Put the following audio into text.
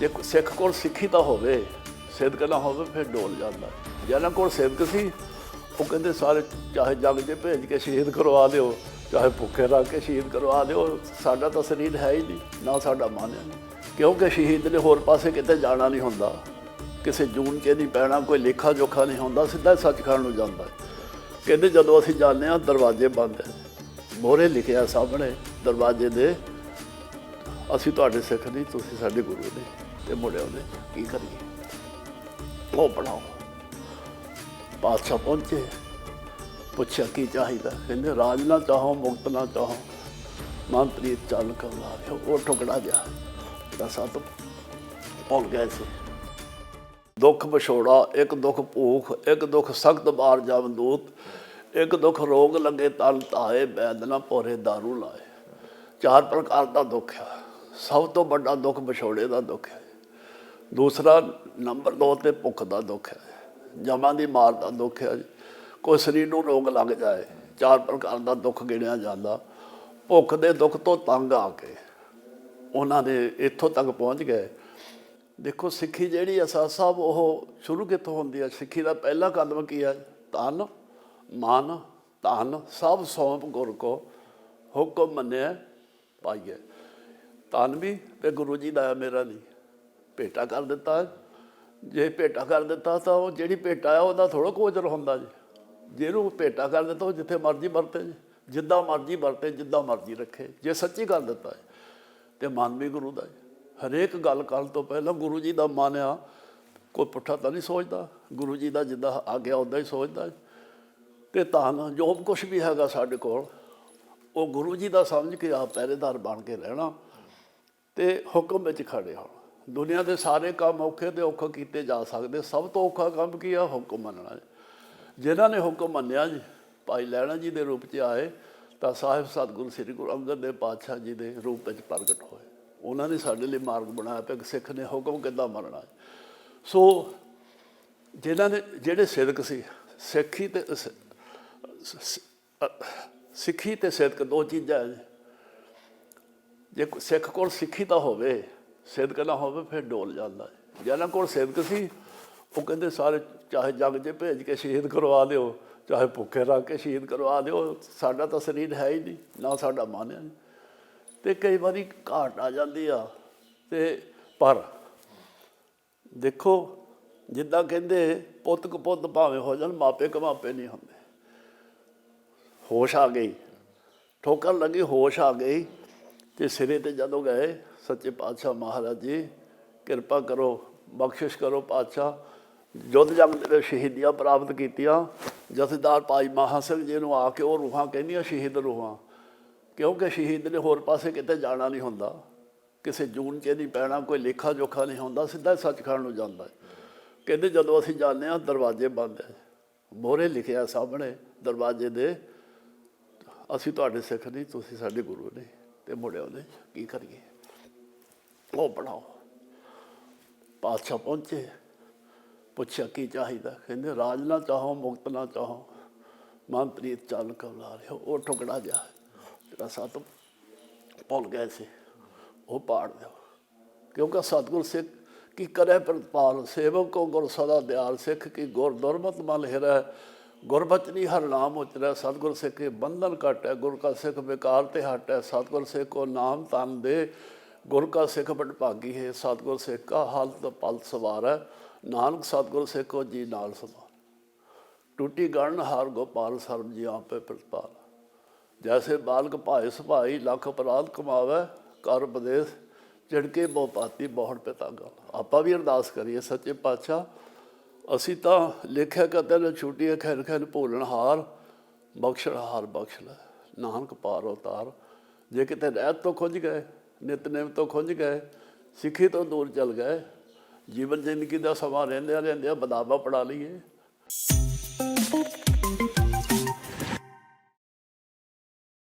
ਜੇ ਸਿੱਖ ਕੋਲ ਸਿੱਖੀ ਤਾਂ ਹੋਵੇ ਸਿੱਧਕ ਨਾ ਹੋਵੇ ਫਿਰ ਡੋਲ ਜਾਂਦਾ। ਜਿਹਨਾਂ ਕੋਲ ਸਿੱਧਕ ਸੀ, ਉਹ ਕਹਿੰਦੇ ਸਾਰੇ ਚਾਹੇ ਜੰਗ 'ਚ ਭੇਜ ਕੇ ਸ਼ਹੀਦ ਕਰਵਾ ਦਿਓ, ਚਾਹੇ ਭੁੱਖੇ ਰੱਖ ਕੇ ਸ਼ਹੀਦ ਕਰਵਾ ਦਿਓ, ਸਾਡਾ ਤਾਂ ਸਰੀਰ ਹੈ ਹੀ ਨਹੀਂ, ਨਾ ਸਾਡਾ ਮਨ ਹੈ ਕਿਉਂਕਿ ਸ਼ਹੀਦ ਨੇ ਹੋਰ ਪਾਸੇ ਕਿਤੇ ਜਾਣਾ ਨਹੀਂ ਹੁੰਦਾ। ਕਿਸੇ ਜੂਨ 'ਚ ਨਹੀਂ ਪੈਣਾ, ਕੋਈ ਲੇਖਾ ਜੋਖਾ ਨਹੀਂ ਹੁੰਦਾ, ਸਿੱਧਾ ਹੀ ਸੱਚਖੰਡ ਨੂੰ ਜਾਂਦਾ। ਕਹਿੰਦੇ ਜਦੋਂ ਅਸੀਂ ਜਾਂਦੇ ਹਾਂ, ਦਰਵਾਜ਼ੇ ਬੰਦ ਹੈ। ਮੋਹਰੇ ਲਿਖਿਆ ਸਾਹਮਣੇ, ਦਰਵਾਜ਼ੇ ਦੇ, ਅਸੀਂ ਤੁਹਾਡੇ ਸਿੱਖ ਨਹੀਂ, ਤੁਸੀਂ ਸਾਡੇ ਗੁਰੂ ਨੇ ਤੇ ਮੁੜਿਆ ਉਹਨੇ ਕੀ ਕਰੀਏ? ਉਹ ਬਣਾਓ। ਪਾਤਸ਼ਾਹ ਪਹੁੰਚੇ। ਪੁੱਛਿਆ, ਕੀ ਚਾਹੀਦਾ? ਕਹਿੰਦੇ, ਰਾਜ ਨਾ ਚਾਹੋ, ਮੁਕਤ ਨਾ ਚਾਹੋ। ਮੰਤਰੀ ਚੱਲ ਕਰ ਲਾ ਉਹ ਟੁਕੜਾ ਗਿਆ। ਦਾ ਸਾਤ ਭੁੱਲ ਗਏ ਸੀ। ਦੁੱਖ ਵਿਛੋੜਾ, ਇੱਕ ਦੁੱਖ ਭੂਖ, ਇੱਕ ਦੁੱਖ ਸਖਤ ਬਾਰ ਜਮਦੂਤ ਇੱਕ ਦੁੱਖ ਰੋਗ ਲੱਗੇ ਤਨ ਤਾਏ ਬੈਦ ਨਾ ਪੋਰੇ दारू ਲਾਏ। ਚਾਰ ਪ੍ਰਕਾਰ ਦਾ ਦੁੱਖ ਹੈ ਸਭ ਤੋਂ ਵੱਡਾ ਦੁੱਖ ਵਿਛੋੜੇ ਦਾ ਦੁੱਖ ਹੈ ਦੂਸਰਾ ਨੰਬਰ 2 ਤੇ ਭੁੱਖ ਦਾ ਦੁੱਖ ਹੈ। ਜਮਾਂ ਦੀ ਮਾਰ ਦਾ ਦੁੱਖ ਹੈ। ਕੋਈ ਸਰੀਰ ਨੂੰ ਰੋਗ ਲੱਗ ਜਾਏ, ਚਾਰ ਪ੍ਰਕਾਰ ਦਾ ਦੁੱਖ ਗਿਣਿਆ ਜਾਂਦਾ। ਭੁੱਖ ਦੇ ਦੁੱਖ ਤੋਂ ਤੰਗ ਆ ਕੇ ਉਹਨਾਂ ਦੇ ਇੱਥੋਂ ਤੱਕ ਪਹੁੰਚ ਗਏ। ਦੇਖੋ, ਸਿੱਖੀ ਜਿਹੜੀ ਅਸਾਸ ਸਾਹਿਬ, ਉਹ ਸ਼ੁਰੂ ਕਿੱਥੋਂ ਹੁੰਦੀ ਹੈ ਸਿੱਖੀ ਦਾ ਪਹਿਲਾ ਕਦਮ ਕੀ ਹੈ ਤਨ ਮਨ, ਧਨ, ਸਭ ਸੌਂਪ ਗੁਰ ਕੋ ਹੁਕਮ ਮੰਨਿਆ ਪਾਈਏ। ਤਨ ਵੀ ਤੇ ਗੁਰੂ ਜੀ ਦਾ ਮੇਰਾ ਨਹੀਂ। ਭੇਟਾ ਕਰ ਦਿੱਤਾ। ਜੇ ਭੇਟਾ ਕਰ ਦਿੱਤਾ ਤਾਂ ਉਹ ਜਿਹੜੀ ਭੇਟਾ ਆ, ਉਹਦਾ ਥੋੜਾ ਕੋਚਰ ਹੁੰਦਾ ਜੀ। ਜਿਹਨੂੰ ਭੇਟਾ ਕਰ ਦਿੱਤਾ, ਉਹ ਜਿੱਥੇ ਮਰਜ਼ੀ ਵਰਤੇ ਜੀ। ਜਿੱਦਾਂ ਮਰਜ਼ੀ ਵਰਤੇ, ਜਿੱਦਾਂ ਮਰਜ਼ੀ ਰੱਖੇ। ਜੇ ਸੱਚੀ ਕਰ ਦਿੱਤਾ ਹੈ ਤੇ ਮਨ ਵੀ ਗੁਰੂ ਦਾ ਹਰੇਕ ਗੱਲ ਕਰਨ ਤੋਂ ਪਹਿਲਾਂ ਗੁਰੂ ਜੀ ਦਾ ਮਨ ਆ, ਕੋਈ ਪੁੱਠਾ ਤਾਂ ਨਹੀਂ ਸੋਚਦਾ। ਗੁਰੂ ਜੀ ਦਾ ਜਿੱਦਾਂ ਆ ਗਿਆ ਉਦਾਂ ਹੀ ਸੋਚਦਾ ਹੈ। ਤੇ ਤਾਂ ਜੋ ਕੁਝ ਵੀ ਹੈਗਾ ਸਾਡੇ ਕੋਲ, ਉਹ ਗੁਰੂ ਜੀ ਦਾ ਸਮਝ ਕੇ ਆਪ ਪਹਿਰੇਦਾਰ ਬਣ ਕੇ ਰਹਿਣਾ ਤੇ ਹੁਕਮ ਵਿੱਚ ਖੜੇ ਹੋਣ। ਦੁਨੀਆ ਦੇ ਸਾਰੇ ਕੰਮ ਔਖੇ ਤੇ ਔਖੇ ਕੀਤੇ ਜਾ ਸਕਦੇ। ਸਭ ਤੋਂ ਔਖਾ ਕੰਮ ਕੀ ਆ? ਹੁਕਮ ਮੰਨਣਾ ਹੈ। ਜਿਨ੍ਹਾਂ ਨੇ ਹੁਕਮ ਮੰਨਿਆ ਜੀ, ਭਾਈ ਲਹਿਣਾ ਜੀ ਦੇ ਰੂਪ 'ਚ ਆਏ, ਤਾਂ ਸਾਹਿਬ ਸਤਿਗੁਰੂ ਸ੍ਰੀ ਗੁਰੂ ਅੰਗਦ ਦੇਵ ਪਾਤਸ਼ਾਹ ਜੀ ਦੇ ਰੂਪ ਵਿੱਚ ਪ੍ਰਗਟ ਹੋਏ। ਉਹਨਾਂ ਨੇ ਸਾਡੇ ਲਈ ਮਾਰਗ ਬਣਾਇਆ ਪਿਆ। ਕਿ ਸਿੱਖ ਨੇ ਹੁਕਮ ਕਿੱਦਾਂ ਮੰਨਣਾ ਸੋ ਜਿਨ੍ਹਾਂ ਨੇ, ਜਿਹੜੇ ਸਿੱਧਕ ਸੀ, ਸਿੱਖੀ ਤੇ ਸਿੱਖੀ ਤੇ ਸਿੱਧਕ ਦੋ ਚੀਜ਼ਾਂ ਜੇ। ਸਿੱਖ ਕੋਲ ਸਿੱਖੀ ਤਾਂ ਹੋਵੇ ਸਿੱਧਕ ਨਾ ਹੋਵੇ ਫਿਰ ਡੋਲ ਜਾਂਦਾ ਜਿਹਨਾਂ ਕੋਲ ਸਿੱਧਕ ਸੀ, ਉਹ ਕਹਿੰਦੇ ਸਾਰੇ ਚਾਹੇ ਜੰਗ 'ਚ ਭੇਜ ਕੇ ਸ਼ਹੀਦ ਕਰਵਾ ਦਿਓ, ਚਾਹੇ ਭੁੱਖੇ ਰੱਖ ਕੇ ਸ਼ਹੀਦ ਕਰਵਾ ਦਿਓ, ਸਾਡਾ ਤਾਂ ਸਰੀਰ ਹੈ ਹੀ ਨਹੀਂ, ਨਾ ਸਾਡਾ ਮਨ ਹੈ। ਤੇ ਕਈ ਵਾਰੀ ਘਾਟ ਆ ਜਾਂਦੀ ਆ। ਤੇ ਪਰ ਦੇਖੋ, ਜਿੱਦਾਂ ਕਹਿੰਦੇ, ਪੁੱਤ ਕਪੁੱਤ ਭਾਵੇਂ ਹੋ ਜਾਣ, ਮਾਪੇ ਕਮਾਪੇ ਨਹੀਂ ਹੁੰਦੇ। ਹੋਸ਼ ਆ ਗਈ। ਠੋਕਰ ਲੱਗੀ, ਹੋਸ਼ ਆ ਗਈ। ਤੇ ਸਿਰੇ ਤੇ ਜਦੋਂ ਗਏ ਸੱਚੇ ਪਾਤਸ਼ਾਹ ਮਹਾਰਾਜ ਜੀ, ਕਿਰਪਾ ਕਰੋ, ਬਖਸ਼ਿਸ਼ ਕਰੋ ਪਾਤਸ਼ਾਹ। ਜੁੱਧ ਜੰਗ ਦੇ ਸ਼ਹੀਦੀਆਂ ਪ੍ਰਾਪਤ ਕੀਤੀਆਂ। ਜਥੇਦਾਰ ਭਾਈ ਮਹਾ ਸਿੰਘ ਜੀ ਨੂੰ ਆ ਕੇ ਉਹ ਰੂਹਾਂ ਕਹਿੰਦੀਆਂ ਸ਼ਹੀਦ ਰੂਹਾਂ। ਕਿਉਂਕਿ ਸ਼ਹੀਦ ਨੇ ਹੋਰ ਪਾਸੇ ਕਿਤੇ ਜਾਣਾ ਨਹੀਂ ਹੁੰਦਾ। ਕਿਸੇ ਜੂਨ 'ਚ ਨਹੀਂ ਪੈਣਾ, ਕੋਈ ਲੇਖਾ ਜੋਖਾ ਨਹੀਂ ਹੁੰਦਾ, ਸਿੱਧਾ ਸੱਚਖੰਡ ਨੂੰ ਜਾਂਦਾ ਹੈ। ਕਹਿੰਦੇ ਜਦੋਂ ਅਸੀਂ ਜਾਂਦੇ ਹਾਂ, ਦਰਵਾਜ਼ੇ ਬੰਦ ਹੈ। ਮੋਹਰੇ ਲਿਖਿਆ ਸਾਹਮਣੇ ਦਰਵਾਜ਼ੇ ਦੇ, ਅਸੀਂ ਤੁਹਾਡੇ ਸਿੱਖ ਨਹੀਂ, ਤੁਸੀਂ ਸਾਡੇ ਗੁਰੂ ਨੇ ਤੇ ਮੁੜਿਆ ਉਹਨੇ ਕੀ ਕਰੀਏ? ਉਹ ਬਣਾਓ। ਪਾਤਸ਼ਾਹ ਪਹੁੰਚੇ। ਪੁੱਛਿਆ, ਕੀ ਚਾਹੀਦਾ? ਕਹਿੰਦੇ, ਰਾਜ ਨਾ ਚਾਹੋ, ਮੁਕਤ ਨਾ ਚਾਹੋ। ਮਨਪ੍ਰੀਤ ਚੱਲ ਕਰ ਲਾ ਰਿਹਾ। ਉਹ ਟੁਕੜਾ ਗਿਆ ਜਿਹੜਾ ਸਤ ਭੁੱਲ ਗਏ ਸੀ। ਉਹ ਪਾੜ ਦਿਓ। ਕਿਉਂਕਿ ਸਤਿਗੁਰ ਸਿੱਖ ਕੀ ਕਰੇ ਪ੍ਰਤਪਾਲ? ਸੇਵਕ ਕੋ ਗੁਰ ਸਦਾ ਦਿਆਲ ਸਿੱਖ, ਕੀ ਗੁਰ ਦੁਰਮਤ ਮਲ ਹਿਰੈ? ਗੁਰਬਚਨੀ ਹਰ ਨਾਮ ਉਚਰੈ, ਸਤਿਗੁਰ ਸਿੱਖ ਬੰਧਨ ਘਟੈ, ਗੁਰ ਕਾ ਸਿੱਖ ਵਿਕਾਰ ਤੇ ਹਟੈ, ਸਤਿਗੁਰ ਸਿੱਖ ਕੋ ਨਾਮ ਤਨ ਦੇ, ਗੁਰ ਕਾ ਸਿੱਖ ਬਟ ਭਾਗੀ ਹੈ, ਸਤਿਗੁਰ ਸਿੱਖ ਕਾ ਹਾਲਤ ਪਲ ਸਵਾਰੈ, ਨਾਨਕ ਸਤਿਗੁਰ ਸਿੱਖ ਕੋ ਜੀ ਨਾਲ ਸਮਾਰ। ਟੂਟੀ ਗਣ ਹਾਰ ਗੋਪਾਲ ਸਰਬ ਜੀ ਆਪੇ ਪ੍ਰਤਪਾਲ। ਜੈਸੇ ਬਾਲਕ ਭਾਏ ਸੁਭਾਈ, ਲੱਖ ਅਪਰਾਧ ਕਮਾਵੇ, ਕਰ ਉਪਦੇਸ਼ ਚਿੜਕੇ ਬਹੁ ਪਾਤੀ ਬਹੁੜ ਪਿਤਾ ਗਲ। ਆਪਾਂ ਵੀ ਅਰਦਾਸ ਕਰੀਏ, ਸੱਚੇ ਪਾਤਸ਼ਾਹ ਅਸੀਂ ਤਾਂ ਲਿਖਿਆ ਕਦੇ ਨੇ ਛੁੱਟੀ ਖੈਰ ਖੈਰ ਭੋਲਣ ਹਾਰ, ਬਖਸ਼ਣ ਹਾਰ ਬਖਸ਼ ਲੈ। ਨਾਨਕ ਪਾਰ ਉਤਾਰ। ਜੇ ਕਿਤੇ ਰਹਿਤ ਤੋਂ ਖੁੰਝ ਗਏ ਨਿਤਨੇਮ ਤੋਂ ਖੁੰਝ ਗਏ, ਸਿੱਖੀ ਤੋਂ ਦੂਰ ਚਲ ਗਏ, ਜੀਵਨ ਜ਼ਿੰਦਗੀ ਦਾ ਸਮਾਂ ਰਹਿੰਦਿਆਂ ਰਹਿੰਦਿਆਂ ਬਦਾਵਾ ਪੜਾ ਲਈਏ।